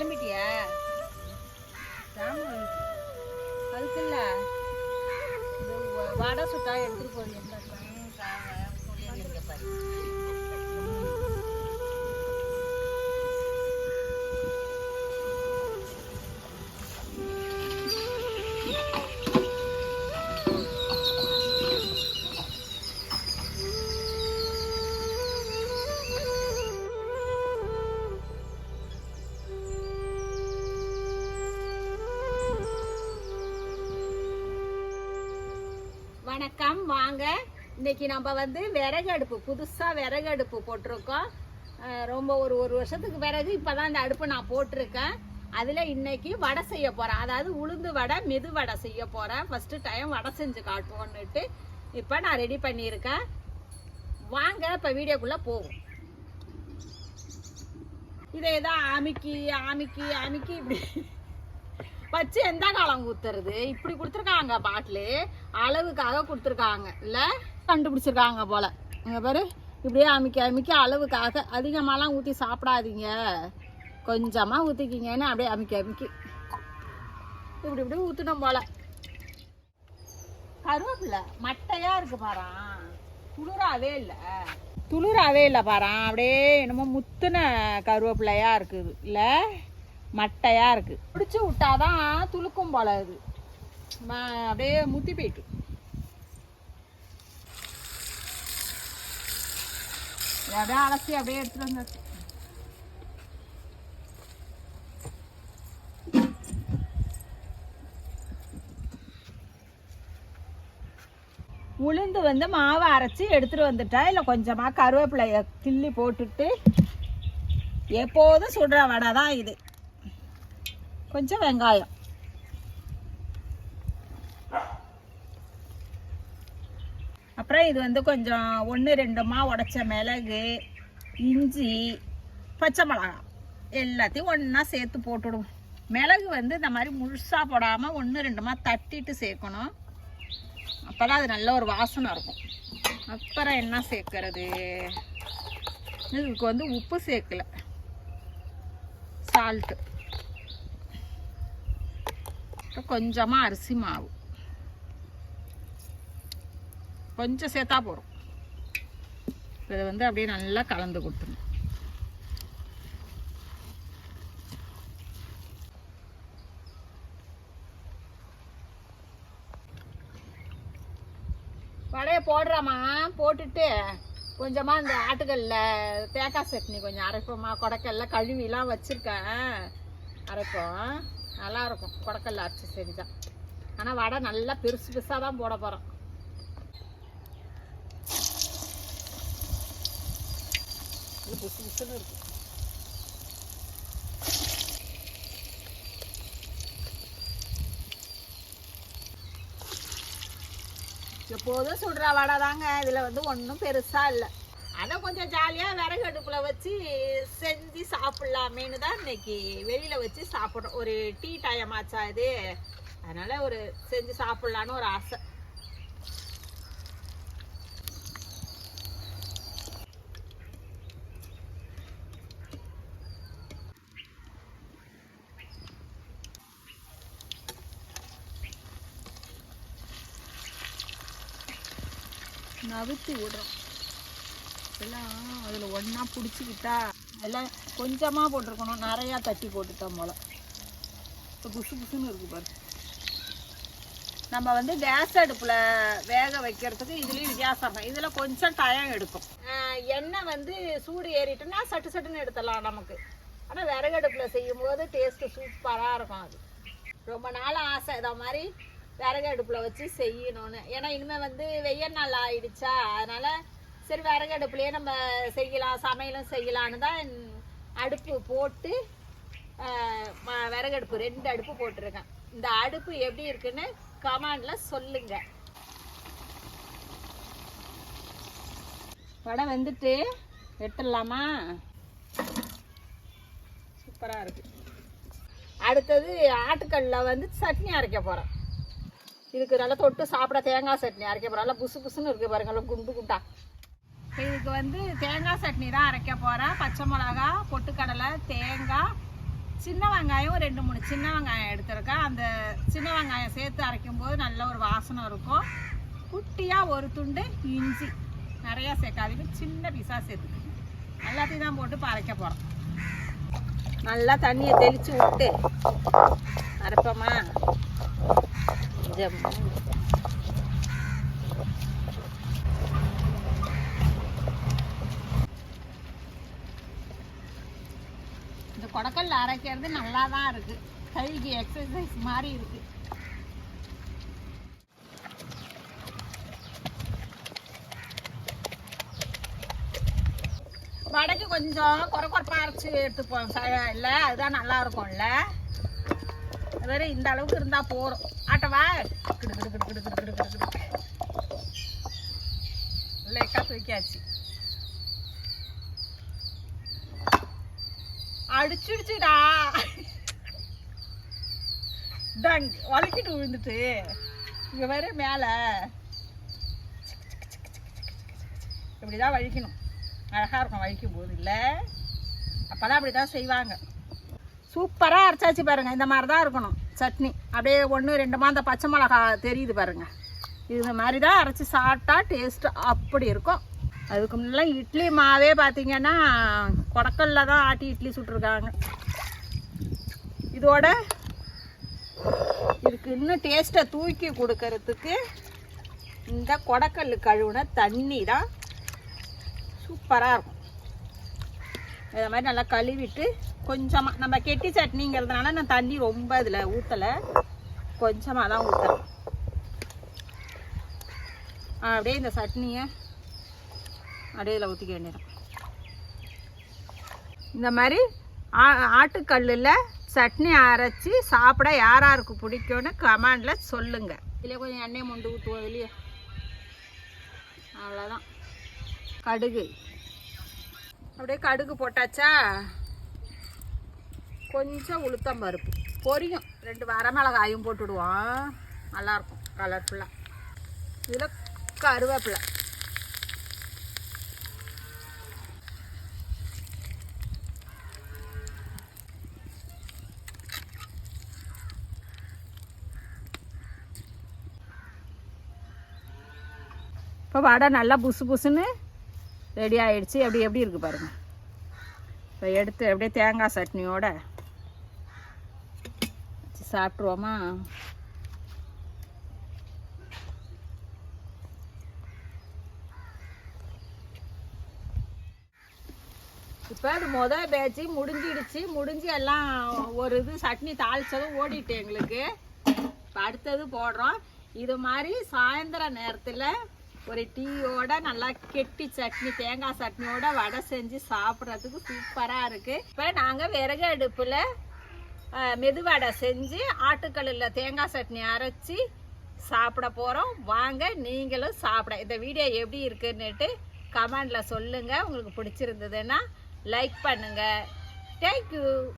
கிளம்பிட்டியா? ஜாமுன் அதுக்கு வடை சுட்டா எடுத்துட்டு போறீங்க. வணக்கம். வாங்க. இன்னைக்கு நம்ம வந்து விறகு அடுப்பு புதுசாக விறகு அடுப்பு போட்டிருக்கோம் ரொம்ப ஒரு ஒரு வருஷத்துக்கு பிறகு இப்போதான் இந்த அடுப்பு நான் போட்டிருக்கேன். அதில் இன்னைக்கு வடை செய்ய போகிறேன் அதாவது உளுந்து வடை மெது வடை செய்ய போகிறேன் ஃபஸ்ட்டு டைம் வடை செஞ்சு காட்டுவோன்னுட்டு இப்போ நான் ரெடி பண்ணியிருக்கேன். வாங்க இப்போ வீடியோக்குள்ளே போவோம். இதை தான் அமுக்கி அமுக்கி அமுக்கி இப்படி வச்சு எந்த காலம் ஊத்துறது? இப்படி கொடுத்துருக்காங்க பாட்டிலு. அளவுக்காக கொடுத்துருக்காங்க. இல்லை? கண்டுபிடிச்சிருக்காங்க போல. இங்கே பாரு இப்படியே அமைக்க அமைக்க அளவுக்காக அதிகமாகலாம் ஊற்றி சாப்பிடாதீங்க. கொஞ்சமாக ஊற்றிக்கிங்கன்னு அப்படியே அமைக்க அமைக்கி. இப்படி இப்படி ஊற்றணும் போல. கருவேப்பிலை மட்டையாக இருக்கு பாரான் துளிராவே இல்லை. துளிராவே இல்லை பாரான் அப்படியே என்னமோ முத்துன கருவேப்பிலையாக இருக்குது. இல்லை? மட்டையாக இருக்குது பிடிச்சி விட்டாதான் துளுக்கும் போல இது. அப்படியே முத்தி போயிட்டு. அப்படியே அலசி அப்படியே எடுத்துட்டு வந்தாச்சு. உளுந்து வந்து மாவை அரைச்சி எடுத்துட்டு வந்துட்டா? இல்லை கொஞ்சமாக கருவேப்பிலைய கிள்ளி போட்டுட்டு எப்போதும் சுடுற வடை தான் இது. கொஞ்சம் வெங்காயம். அப்புறம் இது வந்து கொஞ்சம் ஒன்று ரெண்டுமா உடச்ச மிளகு இஞ்சி பச்சை மிளகா. எல்லாத்தையும் ஒன்றா சேர்த்து போட்டுடுவோம். மிளகு வந்து இந்த மாதிரி முழுசாக போடாமல் ஒன்று ரெண்டுமா தட்டிட்டு சேர்க்கணும். அப்போ தான் அது நல்ல ஒரு வாசனை இருக்கும். அப்புறம் என்ன சேர்க்கறது? இதுக்கு வந்து உப்பு சேர்க்கல. சால்ட்டு கொஞ்சமாக அரிசி மாவு. கொஞ்சம் சேர்த்தா போகிறோம் இதை வந்து அப்படியே நல்லா கலந்து கொடுத்துணும் வடையை போடுறாமா போட்டுட்டு கொஞ்சமாக இந்த ஆட்டுக்கல்ல தேங்காய் சட்னி கொஞ்சம் அரைப்போம்மா. கொடக்கல்ல கழுவிலாம் வச்சுருக்கேன். அரைப்போம். நல்லா இருக்கும். கொடக்கல்ல அரைச்சி செஞ்சால் ஆனால் வடை நல்லா பெருசு பெருசாக தான் போட போகிறோம் புசு புசுன்னு இருக்கு எப்போதும் சுடுற வடை தாங்க. இதில் வந்து ஒன்றும் பெருசாக இல்லை. அதை கொஞ்சம் ஜாலியாக விறகு அடுப்பில் வச்சு செஞ்சு சாப்பிட்லாமேனு தான் இன்னைக்கு வெளியில் வச்சு சாப்பிட்றோம். ஒரு டீ டைம் ஆச்சா இது? அதனால் ஒரு செஞ்சு சாப்பிட்லான்னு ஒரு ஆசை. நவுத்தி விடுறோம். எல்லாம் அதில் ஒன்றா பிடிச்சிக்கிட்டா எல்லாம் கொஞ்சமாக போட்டிருக்கணும். நிறையா தட்டி போட்டுட்டோம் போல். இப்போ புசு புசுன்னு இருக்கு பாரு. நம்ம வந்து கேஸ் அடுப்பில் வேக வைக்கிறதுக்கு இதுலேயும் வித்தியாசம் இதில் கொஞ்சம் டயம் எடுக்கும். எண்ணெய் வந்து சூடு ஏறிட்டுன்னா சட்டு சட்டுன்னு எடுத்துடலாம் நமக்கு. ஆனால் விறகு அடுப்பில் செய்யும்போது டேஸ்ட்டு சூப்பராக இருக்கும் அது. ரொம்ப நாள் ஆசை. இதை மாதிரி விறகு அடுப்பில் வச்சு செய்யணும்னு. ஏன்னா இனிமேல் வந்து வெயில் நாள் ஆயிடுச்சா அதனால் சரி விறகு அடுப்புலேயே நம்ம செய்யலாம் சமையலும் செய்யலான்னு தான் அடுப்பு போட்டு விறகு அடுப்பு ரெண்டு அடுப்பு போட்டிருக்கேன். இந்த அடுப்பு எப்படி இருக்குன்னு கமாண்டில் சொல்லுங்க. வடை வந்துட்டு வெட்டுடலாமா? சூப்பராக இருக்கு. அடுத்தது ஆட்டுக்கல்ல வந்து சட்னி அரைக்க போகிறேன் இதுக்கு நல்லா தொட்டு சாப்பிட தேங்காய் சட்னி அரைக்க போகிறோம் நல்லா புசு புசுன்னு இருக்குது பாருங்க குண்டு குண்டா. இதுக்கு வந்து தேங்காய் சட்னி தான் அரைக்க போகிறேன் பச்சை மிளகா பொட்டுக்கடலை தேங்காய் சின்ன வெங்காயம் ரெண்டு மூணு சின்ன வெங்காயம் எடுத்திருக்கேன். அந்த சின்ன வெங்காயம் சேர்த்து அரைக்கும் போது நல்ல ஒரு வாசனை இருக்கும். குட்டியாக ஒரு துண்டு இஞ்சி. நிறையா சேர்க்காதீங்க சின்ன பீஸாக சேர்த்துக்கோங்க. எல்லாத்தையும் தான் போட்டு இப்போ அரைக்க போகிறோம் நல்லா தண்ணியை தெளித்து விட்டு. அரைப்போமா? இந்த கொடக்கல்ல அரைக்கிறது நல்லா தான் இருக்கு. கைக்கு எக்ஸசைஸ் மாதிரி இருக்கு. வடைக்கு கொஞ்சம் குறை குறைப்பாக அரைச்சி எடுத்துப்போம். இல்லை அதுதான் நல்லா இருக்கும்ல வெறும் இந்த அளவுக்கு இருந்தால் போகிறோம் ஆட்டவா கிடு கிடு கிடு கிடு கிடு கிடு கிடு லேக்காக தூக்கியாச்சு. அடிச்சிடுச்சுடா. டங் வலிக்கிட்டு விழுந்துட்டு. இங்கே வேற மேலே. இப்படிதான் வழிக்கணும் அழகாக இருக்கும் வலிக்கும் போது. இல்ல? அப்படி தான் செய்வாங்க. சூப்பராக அரைச்சாச்சு பாருங்கள் இந்த மாதிரி தான் இருக்கணும். சட்னி. அப்படியே ஒன்று ரெண்டு மாதம் பச்சை மிளகா தெரியுது பாருங்கள் இது மாதிரி தான் அரைச்சி சாப்பிட்டா டேஸ்ட்டு அப்படி இருக்கும். அதுக்கு முன்னே இட்லி மாவே பார்த்தீங்கன்னா கொடக்கல்ல தான் ஆட்டி இட்லி சுட்டுருக்காங்க. இதோட இதுக்கு இன்னும் டேஸ்ட்டை தூக்கி கொடுக்கறதுக்கு இந்த கொடக்கல் கழுவுன தண்ணி தான் சூப்பராக இருக்கும். இதை மாதிரி நல்லா கழுவிட்டு கொஞ்சமாக நம்ம கெட்டி சட்னிங்கிறதுனால நான் தண்ணி ரொம்ப இதில் ஊற்றலை கொஞ்சமாக தான் ஊற்றுறேன் அப்படியே இந்த சட்னியை அப்படியே இதில் ஊற்றிக்க வேண்டியதான் இந்த மாதிரி ஆ ஆட்டுக்கல்லில் சட்னி அரைச்சி சாப்பிட யார் யாருக்கு பிடிக்கும்னு கமெண்டில் சொல்லுங்கள் இதில் கொஞ்சம் எண்ணெய் மொண்டு ஊற்றுவோம் இதுலேயே. அவ்வளோதான் கடுகு. அப்படியே கடுகு போட்டாச்சா? கொஞ்சம் உளுத்தம் பருப்பு. பொரியும். ரெண்டு வரமிளகாயும் போட்டுடுவோம் நல்லாயிருக்கும் கலர்ஃபுல்லாக இதில் கருவேப்பிலை. இப்போ வடை நல்லா புசு புசுன்னு ரெடி ஆயிடுச்சு. அப்படி எப்படி இருக்குது பாருங்க. இப்போ எடுத்து அப்படியே தேங்காய் சட்னியோட சாப்பிட்ருவோமா இப்போ அது மொதல் பேட்சி முடிஞ்சிடுச்சு. முடிஞ்சு எல்லாம் ஒரு இது சட்னி தாளிச்சதும் ஓடிட்டு எங்களுக்கு. இப்போ அடுத்தது போடுறோம். இது மாதிரி சாயந்தர நேரத்தில் ஒரு டீயோட நல்லா கெட்டி சட்னி தேங்காய் சட்னியோட வடை செஞ்சு சாப்பிட்றதுக்கு சூப்பராக இருக்குது இப்போ நாங்கள் விறகு அடுப்பில் மெதுவடை செஞ்சு ஆட்டுக்கல்லில் தேங்காய் சட்னி அரைச்சி சாப்பிட போகிறோம் வாங்க நீங்களும் சாப்பிட இந்த வீடியோ எப்படி இருக்குன்னுட்டு கமெண்டில் சொல்லுங்கள் உங்களுக்கு பிடிச்சிருந்ததுன்னா லைக் பண்ணுங்கள் தேங்க்யூ